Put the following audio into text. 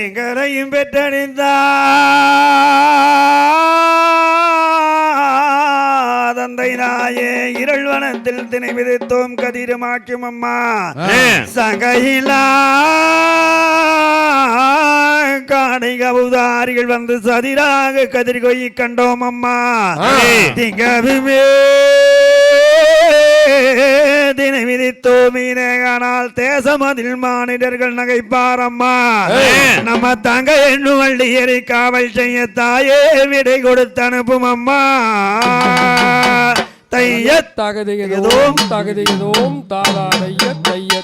எங்கரையும் பெற்றணிந்தாதந்தை நாயே இருள் வனத்தில் திணை விதைத்தோம் கதிரமாக்கும் அம்மா. சகையிலா காடை கவுதாரிகள் வந்து சதிராக கதிர் கொய்ய கண்டோம் அம்மா. திங்கவுமே தினை விதித்தோமீனே ஆனால் தேசமதில் மானிடர்கள் நகைப்பாரம்மா நம்ம தங்க எண்ணு வள்ளியரை காவல் செய்ய தாயே விடை கொடுத்து அனுப்பும் அம்மா. தையத் தகதிகதோம் தகதிகதோம் தாதாடைய தையத்தோம் தை இது